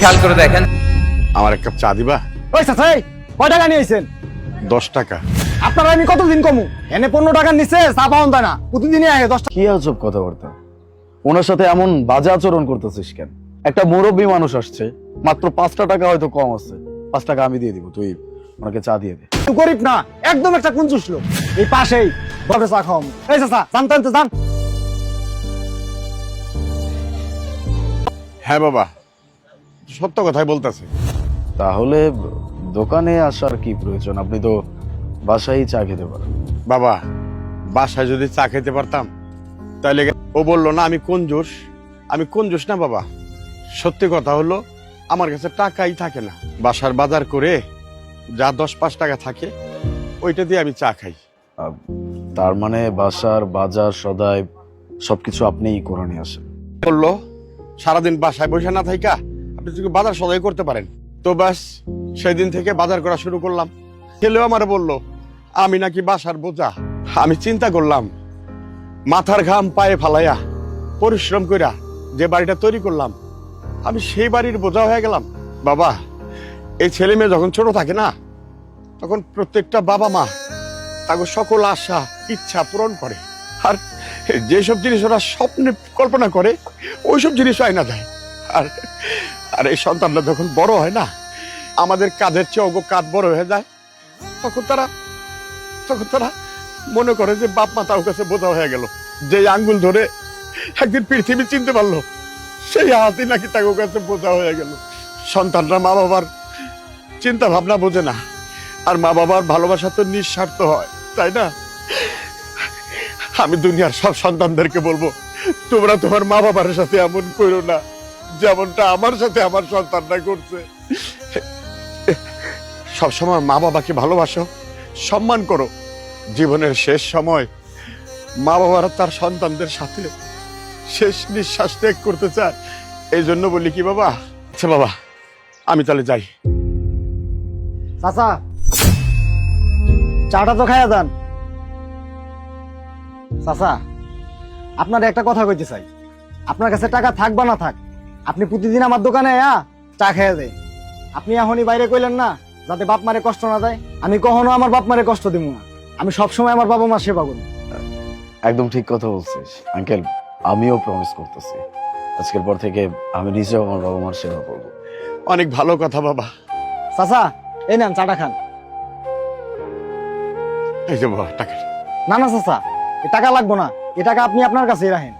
খেয়াল করে দেখেন। আমার এক কাপ চা দিবা? ওই চাচা কয় টাকা নিয়েছেন দশ টাকা। আপনারা আমি কতদিন কমু? এনে পনেরো টাকা নিচে চা পাওন তাই না। প্রতিদিনই আগে দশ টাকা। কি আজব কথাবার্তা? ওনার সাথে এমন বাজে আচরণ করতেছিস কেন? একটা মুরব্বী মানুষ আসছে মাত্র পাঁচটা টাকা হয়তো কম আছে। পাঁচ টাকা আমি দিয়ে দিব তুই ওনাকে চা দিয়ে দে। তুই গরিব না একদম একটা কুঞ্চুস লোক। এই পাশেই বড় চা খাওয়াম এই চাচা জানতেন তো জান হ্যাঁ বাবা সত্য কথাই বলতেছে। তাহলে দোকানে আসার কি প্রয়োজন? আপনি তো বাসায় চা খেতে পারেন। বাবা বাসায় যদি চা খেতে পারতাম তাহলে ও বলল না আমি কোন জোশ? আমি কোন জোশ না বাবা। সত্যি কথা হলো আমার কাছে টাকাই থাকে না। বাসার বাজার করে যা দশ পাঁচ টাকা থাকে ওইটা দিয়ে আমি চা খাই। তার মানে বাসার বাজার সদাই সবকিছু আপনিই করে নিয়ে আসেন। বলল সারাদিন বাসায় বসে না থাইকা আপনি যদি বাজার সদাই করতে পারেন। তো ব্যাস, সেদিন থেকে বাজার করা শুরু করলাম। ছেলেও আমার বলল, আমি নাকি বাসার বোঝা। আমি চিন্তা করলাম, মাথার ঘাম পায়ে ফালাইয়া পরিশ্রম কইরা যে বাড়িটা তৈরি করলাম, আমি সেই বাড়ির বোঝা হয়ে গেলাম। বাবা, এই ছেলে মেয়ে যখন ছোট থাকে না, তখন প্রত্যেকটা বাবা মা তাকে সকল আশা, ইচ্ছা পূরণ করে। আর যেসব জিনিস ওরা স্বপ্নে কল্পনা করে, ওইসব জিনিস হয় না যায় আর আর এই সন্তানরা যখন বড় হয় না, আমাদের কাঁধের চেয়ে অগো কাঁধ বড় হয়ে যায়। তখন তারা তখন তারা মনে করে যে বাপ মা তার কাছে বোঝা হয়ে গেল। যে আঙ্গুল ধরে একদিন পৃথিবী চিনতে পারল, সেই হাতই নাকি তার কাছে বোঝা হয়ে গেল। সন্তানরা মা বাবার চিন্তা ভাবনা বোঝে না। আর মা বাবার ভালোবাসা তো নিঃস্বার্থ হয়, তাই না? আমি দুনিয়ার সব সন্তানদেরকে বলব, তোমরা তোমার মা বাবার সাথে এমন করো না। যেমনটা আমার সাথে আমার সন্তানরা করছে। সবসময় মা বাবাকে ভালোবাসো, সম্মান করো। জীবনের শেষ সময় মা বাবারা তার সন্তানদের সাথে শেষ নিঃশ্বাস ত্যাগ করতে চায়। এই জন্য বলি কি বাবা? আচ্ছা বাবা, আমি তাহলে যাই। চাচা, চাটা তো খাইয়া যান চাচা, আপনার একটা কথা কইতে চাই। আপনার কাছে টাকা থাক বা না থাক আপনি প্রতিদিন আমার দোকানে আয়া চা খাইয়া দেয়। আপনি এখনই বাইরে কইলেন না যাতে বাপ মারে কষ্ট না দেয়। আমি কখনো আমার বাপ মারে কষ্ট দিব না। আমি সবসময় আমার বাবা মার সেবা করি। একদম ঠিক কথা বলছিস আঙ্কেল। আমিও প্রমিস করতেছি। আজকের পর থেকে আমি নিজেও আমার বাবা মার সেবা করব। অনেক ভালো কথা বাবা। চাচা এই নেন চাটা খান। এই যে বাবা টাকা। না না চাচা এ টাকা লাগবো না। এ টাকা আপনি আপনার কাছেই রাখেন।